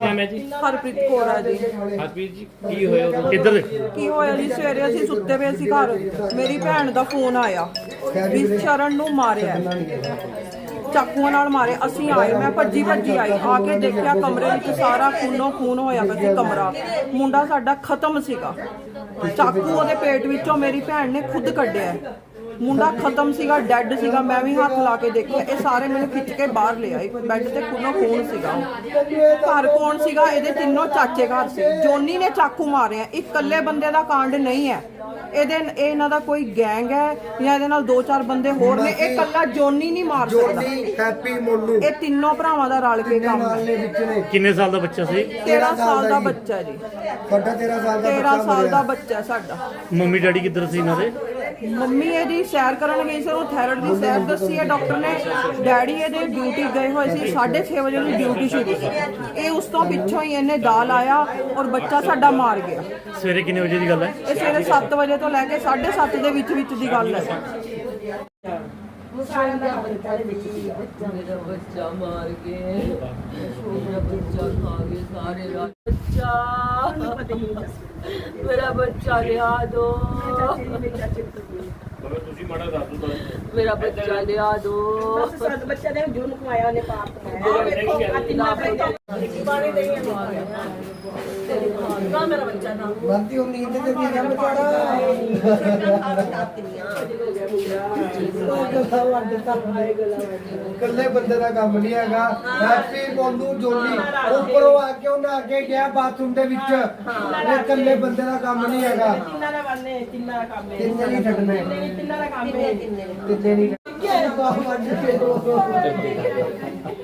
ਨਾਮ ਹੈ ਜੀ? ਹਰਪ੍ਰੀਤ ਕੌਰ ਆ ਜੀ। ਹਰਪ੍ਰੀਤ ਜੀ ਕੀ ਹੋਇਆ ਉਦੋਂ? ਕਿੱਧਰ? ਦੇਖੋ ਕੀ ਹੋਇਆ ਜੀ? ਸਵੇਰੇ ਅਸੀਂ ਸੁੱਤੇ ਪਏ ਸੀ ਘਰ। ਮੇਰੀ ਭੈਣ ਦਾ ਫੋਨ ਆਇਆ ਵੀ ਸ਼ਰਨ ਨੂੰ ਮਾਰਿਆ। ਚਾਕੂਆਂ ਨਾਲ ਮਾਰੇ ਅਸੀਂ ਆਏ ਮੈਂ ਭੱਜੀ ਭੱਜੀ ਆਈ। ਆ ਕੇ ਦੇਖਿਆ ਕਮਰੇ ਵਿੱਚ ਸਾਰਾ ਖੂਨੋ ਖੂਨ ਹੋਇਆ ਪਿਆ ਸੀ ਕਮਰਾ। ਮੁੰਡਾ ਸਾਡਾ ਖਤਮ ਸੀਗਾ। ਚਾਕੂ ਉਹਦੇ ਪੇਟ ਵਿੱਚੋਂ ਮੇਰੀ ਭੈਣ ਨੇ ਖੁਦ ਕੱਢਿਆ। ਮੁੰਡਾ ਖਤਮ ਸੀਗਾ ਡੈੱਡ ਸੀਗਾ ਮੈਂ ਵੀ ਹੱਥ ਲਾ ਕੇ ਦੇਖਿਆ। ਇਹ ਸਾਰੇ ਮੈਨੂੰ ਖਿੱਚ ਕੇ ਬਾਹਰ ਲੈ ਆਏ। ਬੈੱਡ ਤੇ ਖੂਨੋ ਖੂਨ ਸੀਗਾ ਘਰ ਕੌਣ ਸੀਗਾ? ਇਹਦੇ ਤਿੰਨੋਂ ਚਾਚੇ ਘਰ ਸੀ। ਜੋਨੀ ਨੇ ਚਾਕੂ ਮਾਰਿਆ। ਇੱਕ ਇਕੱਲੇ ਬੰਦੇ ਦਾ ਕਾਂਡ ਨਹੀਂ ਹੈ। ਇਹਦੇ ਇਹ ਇਹਨਾਂ ਦਾ ਕੋਈ ਗੈਂਗ ਹੈ ਜਾਂ ਇਹਦੇ ਨਾਲ ਦੋ ਚਾਰ ਬੰਦੇ ਹੋਰ ਨੇ ਇਹ ਇਕੱਲਾ ਜੋਨੀ ਨਹੀਂ ਮਾਰ ਸਕਦਾ। ਜੋਨੀ ਹੈਪੀ ਮੋਨੂ ਇਹ ਤਿੰਨੋਂ ਭਰਾਵਾਂ ਦਾ ਰਲ ਕੇ ਕੰਮ ਹੈ। ਨਾਲੇ ਵਿੱਚ ਨੇ। ਕਿੰਨੇ ਸਾਲ ਦਾ ਬੱਚਾ ਸੀ? 13 ਸਾਲ ਦਾ ਬੱਚਾ ਜੀ। ਸਾਡਾ 13 ਸਾਲ ਦਾ 13 ਬੱਚਾ ਸਾਲ ਦਾ ਮਰਿਆ। ਬੱਚਾ ਸਾਡਾ। ਮੰਮੀ ਡੈਡੀ ਕਿੱਧਰ ਸੀ ਇਹਨਾਂ ਦੇ? ਮੰਮੀ ਇਹਦੀ ਸੈਰ ਕਰਨ ਗਈ ਸੀ ਉਹਨੂੰ ਥਾਇਰਾਇਡ ਦੀ ਸੈਰ ਦੱਸੀ ਹੈ ਡਾਕਟਰ ਨੇ। ਡੈਡੀ ਇਹਦੇ ਡਿਊਟੀ ਗਏ ਹੋਏ ਸੀ 6:30 ਵਜੇ ਨੂੰ ਡਿਊਟੀ ਸ਼ੁਰੂ ਸੀ। ਇਹ ਉਸ ਤੋਂ ਪਿੱਛੋਂ ਹੀ ਇਹਨੇ ਦਾਲ ਆਇਆ ਔਰ ਬੱਚਾ ਸਾਡਾ ਮਾਰ ਗਿਆ। ਸਵੇਰੇ ਕਿੰਨੇ ਵਜੇ ਦੀ ਗੱਲ ਹੈ? ਇਹ ਸਵੇਰੇ 7 ਵਜੇ ਤੋਂ ਲੈ ਕੇ 7:30 ਦੇ ਵਿੱਚ ਵਿੱਚ ਦੀ ਗੱਲ ਹੈ। ਬੱਚਾ ਮਾਰ ਕੇ ਮੇਰਾ ਬੱਚਾ ਖਾ ਗਏ ਸਾਰੇ ਰਾਤ ਬੱਚਾ। ਮੇਰਾ ਬੱਚਾ ਲਿਆ ਦੋ। ਤੁਸੀਂ ਮਾੜਾ ਦੱਸ ਦੋ ਮੇਰਾ ਬੱਚਾ ਲਿਆ ਦੋ। ਸੱਤ ਬੱਚਿਆਂ ਨੇ ਜੂਨ ਕਮਾਇਆ ਨੇ ਪਾਪ ਕਮਾਇਆ ਵੇਖੋ ਆ ਤਿੰਨਾਂ ਬੱਚਾ ਬਾਣੇ ਦੇ ਨਾ ਮੇਰਾ ਬੱਚਾ ਨਾ। ਉਹ ਨੀਂਦ ਤੇ ਵੀ ਕੰਮ ਵਿਚਾਰਾ। ਇਕੱਲੇ ਬੰਦੇ ਦਾ ਕੰਮ ਨਹੀਂ ਹੈਗਾ। ਹੈਪੀ ਮੋਨੂ ਜੋਨੀ ਉੱਪਰੋਂ ਆ ਕੇ ਉਹਨਾਂ ਅੱਗੇ ਗਿਆ ਬਾਥਰੂਮ ਦੇ ਵਿੱਚ। ਇਹ ਇਕੱਲੇ ਬੰਦੇ ਦਾ ਕੰਮ ਨਹੀਂ ਹੈਗਾ। ਤਿੰਨਾਂ ਦਾ ਬੰਨੇ ਤਿੰਨਾਂ ਦਾ ਕੰਮ ਹੈ। ਤਿੰਨੇ ਨਹੀਂ ਛੱਡਣੇ। ਨਹੀਂ ਤਿੰਨਾਂ ਦਾ ਕੰਮ ਹੈ। ਤਿੰਨੇ ਨਹੀਂ। ਅੱਛਾ ਤਾਂ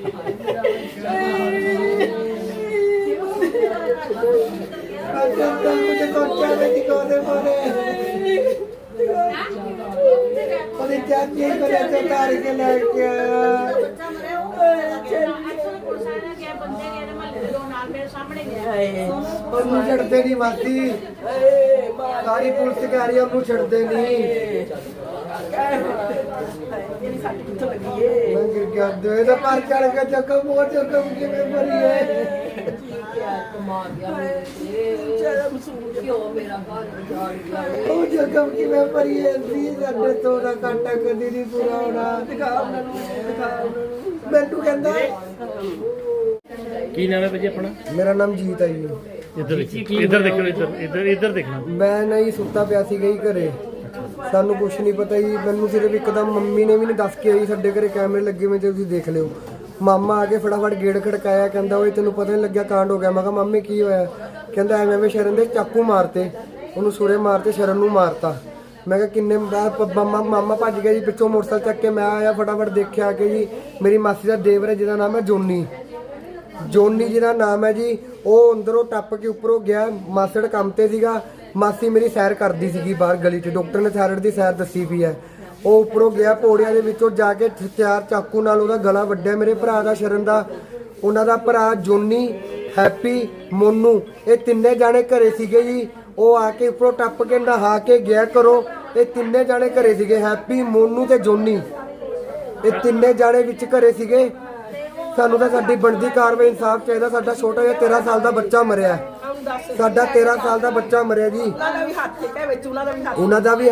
ਮੁਝੇ ਕੋਚਾ ਦੇ ਦਿਖਾਉਣੇ ਪੜੇ ਉਹਦੇ ਚਾਚੇ ਕੋਲੇ ਤੋਂ ਤਾਰ ਕੇ ਲੈ ਕੇ ਉਹਨੂੰ ਛੱਡਦੇ ਨਹੀਂ ਮਾਸੀ ਸਾਰੀ ਪੁਲਿਸ ਕਹਿ ਰਹੀ ਉਹਨੂੰ ਛੱਡਦੇ ਨਹੀਂ ਮੈਂ ਗਿਰ ਗਿਆ ਦੇ ਇਹਦਾ ਪਰ ਚੜ ਕੇ ਚੱਕਮ ਮੋਰ ਚੱਕਮ ਕਿਵੇਂ ਮਰੀਏ ਕਮਾ ਗਿਆ ਉਹ ਚੱਕਮ ਕਿਵੇਂ ਮਰੀਏ ਸੀ ਸਾਡੇ ਤੋਂ ਦਾ ਕਾਟਾ ਕਦੀ ਨਹੀਂ ਪੂਰਾ ਹੋਣਾ। ਨੂੰ ਨੂੰ। ਮੈਨੂੰ ਕਹਿੰਦਾ ਕੀ ਨਾਮ ਹੈ ਭਾਜੀ ਆਪਣਾ? ਮੇਰਾ ਨਾਮ ਜੀਤ ਹੈ ਜੀ। ਇੱਧਰ ਦੇਖੋ ਇੱਧਰ ਦੇਖੋ ਇੱਧਰ ਇੱਧਰ ਇੱਧਰ ਦੇਖਣਾ। ਮੈਂ ਨਹੀਂ ਸੁੱਤਾ ਪਿਆ ਸੀ ਗਈ ਘਰੇ। ਸਾਨੂੰ ਕੁਝ ਨਹੀਂ ਪਤਾ ਜੀ ਮੈਨੂੰ ਸਿਰਫ ਇੱਕਦਮ ਮੰਮੀ ਨੇ ਵੀ ਨਹੀਂ ਦੱਸ ਕੇ ਆਈ ਸਾਡੇ ਘਰੇ ਕੈਮਰੇ ਲੱਗੇ ਹੋਏ ਜੇ ਤੁਸੀਂ ਦੇਖ ਲਿਓ। ਮਾਮਾ ਆ ਕੇ ਫਟਾਫਟ ਗੇੜ ਖੜਕਾਇਆ ਕਹਿੰਦਾ ਓਏ ਤੈਨੂੰ ਪਤਾ ਨਹੀਂ ਲੱਗਿਆ ਕਾਂਡ ਹੋ ਗਿਆ। ਮੈਂ ਕਿਹਾ ਮੰਮੀ ਕੀ ਹੋਇਆ? ਕਹਿੰਦਾ ਐਵੇਂ ਐਵੇਂ ਸ਼ਰਨ ਦੇ ਚਾਕੂ ਮਾਰਤੇ, ਉਹਨੂੰ ਸੁਰੇ ਮਾਰਤੇ, ਸ਼ਰਨ ਨੂੰ ਮਾਰਤਾ। ਮੈਂ ਕਿਹਾ, ਕਿੰਨੇ ਮਾਮਾ ਮਾਮਾ ਭੱਜ ਗਿਆ ਜੀ, ਪਿੱਛੋਂ ਮੋਟਰਸਾਈਕਲ ਚੱਕ ਕੇ ਮੈਂ ਆਇਆ ਫਟਾਫਟ ਦੇਖਿਆ ਕਿ ਜੀ, ਮੇਰੀ ਮਾਸੀ ਦਾ ਦੇਵਰ ਹੈ, ਜਿਹਦਾ ਨਾਮ ਹੈ ਜੋਨੀ। ਜੋਨੀ ਜਿਹਦਾ ਨਾਮ ਹੈ ਜੀ, ਉਹ ਅੰਦਰੋਂ ਟੱਪ ਕੇ ਉੱਪਰੋਂ ਗਿਆ, ਮਾਸੜ ਕੰਮ ਤੇ ਸੀਗਾ। ਮਾਸੀ ਮੇਰੀ ਸੈਰ ਕਰਦੀ ਸੀਗੀ ਬਾਹਰ ਗਲੀ 'ਚ, ਡਾਕਟਰ ਨੇ ਥਾਇਰਾਇਡ ਦੀ ਸੈਰ ਦੱਸੀ ਵੀ ਹੈ। ਉਹ ਉੱਪਰੋਂ ਗਿਆ, ਪੌੜੀਆਂ ਦੇ ਵਿੱਚੋਂ ਜਾ ਕੇ ਹਥਿਆਰ ਚਾਕੂ ਨਾਲ ਉਹਦਾ ਗਲਾ ਵੱਢਿਆ ਮੇਰੇ ਭਰਾ ਦਾ ਸ਼ਰਨ ਦਾ, ਉਹਨਾਂ ਦਾ ਭਰਾ ਜੋਨੀ ਹੈਪੀ ਮੋਨੂ। ਇਹ ਤਿੰਨੇ ਜਾਣੇ ਘਰੇ ਸੀਗੇ ਜੀ। ਉਹ ਆ ਕੇ ਉੱਪਰੋਂ ਟੱਪ ਕੇ ਨਹਾ ਕੇ ਗਿਆ ਕਰੋ ਇਹ ਤਿੰਨੇ ਜਾਣੇ ਘਰੇ ਸੀਗੇ ਹੈਪੀ ਮੋਨੂ ਤੇ ਜੋਨੀ। ਇਹ ਤਿੰਨੇ ਜਾਣੇ ਵਿੱਚ ਘਰੇ ਸੀਗੇ। ਸਾਨੂੰ ਤਾਂ ਸਾਡੀ ਬਣਦੀ ਕਾਰਵਾਈ ਇਨਸਾਫ ਚਾਹੀਦਾ। ਸਾਡਾ ਛੋਟਾ ਜਿਹਾ 13 ਸਾਲ ਦਾ ਬੱਚਾ ਮਰਿਆ। ਸਾਡਾ 13 ਸਾਲ ਦਾ ਬੱਚਾ ਮਰਿਆ ਜੀ। ਉਹਨਾਂ ਦਾ ਵੀ ਹੱਥ ਹੈ ਵਿੱਚ ਉਹਨਾਂ ਦਾ ਵੀ ਹੱਥ। ਉਹਨਾਂ ਦਾ ਵੀ ਹੱਥ